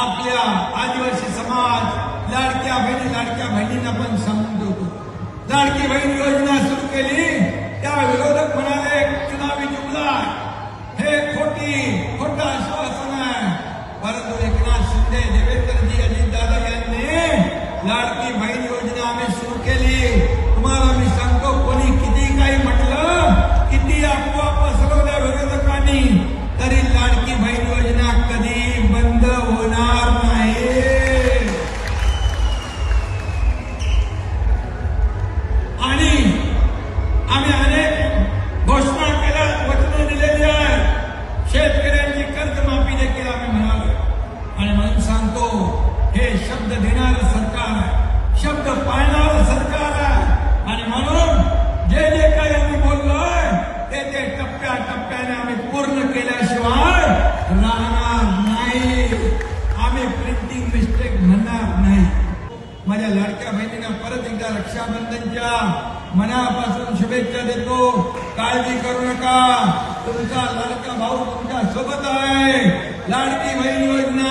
आपल्या आदिवासी समाज लाडक्या बहिणी लाडक्या बहिणींना पण सांगून ठेवतो लाडकी बहीण योजना सुरू केली त्या विरोधक म्हणाले चुनावी जुमला हे खोटी खोटं आश्वासन आहे. परंतु एकनाथ शिंदे देवेंद्रजी अजितदादा यांनी लाडकी बहीण योजना आम्ही सुरू केली. आम्ही प्रिंटिंग मिस्टेक म्हणणार नाही. माझ्या लाडक्या बहिणींना परत एकदा रक्षाबंधनच्या मनापासून शुभेच्छा देतो. काळजी करू नका. तुमचा लाडका भाऊ तुमच्यासोबत आहे. लाडकी बहीण योजना.